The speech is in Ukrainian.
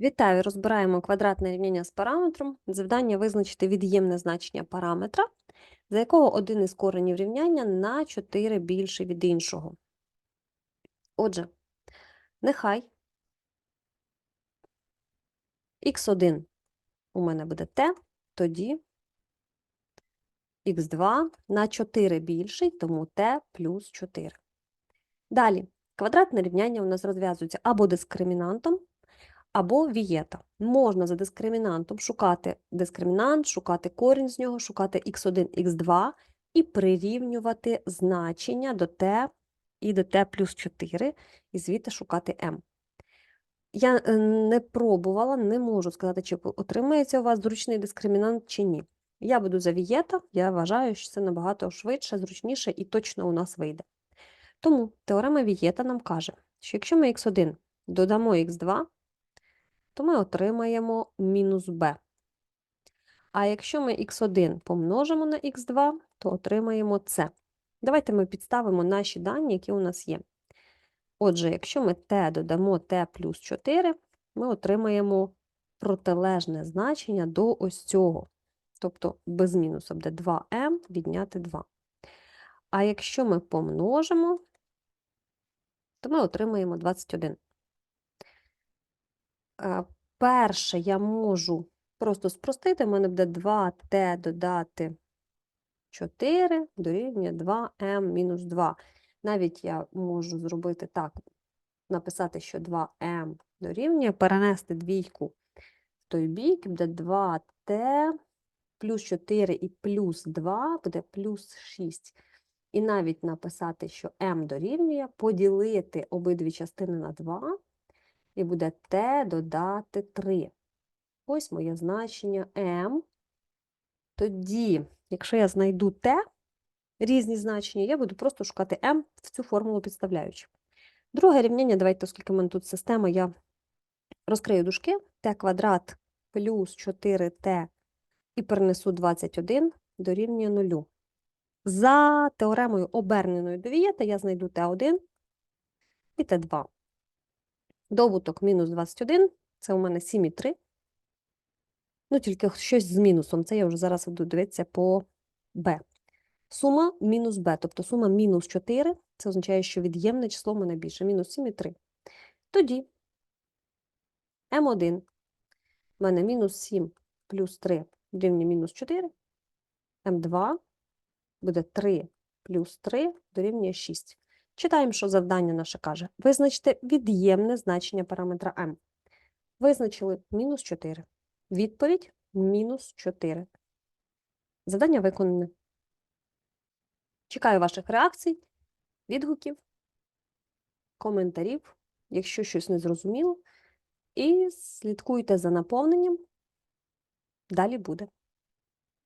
Вітаю! Розбираємо квадратне рівняння з параметром. Завдання визначити від'ємне значення параметра, за якого один із коренів рівняння на 4 більше від іншого. Отже, нехай х1 у мене буде t, тоді х2 на 4 більший, тому t плюс 4. Далі, квадратне рівняння у нас розв'язується або дискримінантом, або вієта. Можна за дискримінантом шукати дискримінант, шукати корінь з нього, шукати х1, х2 і прирівнювати значення до t і до t плюс 4, і звідти шукати m. Я е, не пробувала, не можу сказати, чи отримається у вас зручний дискримінант чи ні. Я буду за вієта, я вважаю, що це набагато швидше, зручніше і точно у нас вийде. Тому теорема Вієта нам каже, що якщо ми х1 додамо х2, то ми отримаємо мінус b. А якщо ми х1 помножимо на х2, то отримаємо c. Давайте ми підставимо наші дані, які у нас є. Отже, якщо ми t додамо t плюс 4, ми отримаємо протилежне значення до ось цього. Тобто без мінуса буде 2m відняти 2. А якщо ми помножимо, то ми отримаємо 21. Е, Перше я можу просто спростити, в мене буде 2t додати 4 дорівнює 2m мінус 2. Навіть я можу зробити так, написати, що 2m дорівнює, перенести двійку в той бік, буде 2t плюс 4 і плюс 2 буде плюс 6. І навіть написати, що m дорівнює, поділити обидві частини на 2, і буде t додати 3. Ось моє значення m. Тоді, якщо я знайду t, різні значення, я буду просто шукати m в цю формулу підставляючи. Друге рівняння, давайте, оскільки в мене тут система, я розкрию дужки, t квадрат плюс 4t і перенесу 21 дорівнює 0. За теоремою оберненою до Вієта я знайду Т1 і Т2. Добуток мінус 21 це у мене 7,3. Ну, тільки щось з мінусом. Це я вже зараз буду дивитися по b. Сума мінус b, тобто сума мінус 4, це означає, що від'ємне число в мене більше, мінус 7,3. Тоді М1 в мене мінус 7 плюс 3 дорівнює мінус 4, М2 буде 3 плюс 3 дорівнює 6. Читаємо, що завдання наше каже. Визначте від'ємне значення параметра m. Визначили мінус 4. Відповідь мінус 4. Завдання виконане. Чекаю ваших реакцій, відгуків, коментарів, якщо щось не зрозуміло. І слідкуйте за наповненням. Далі буде.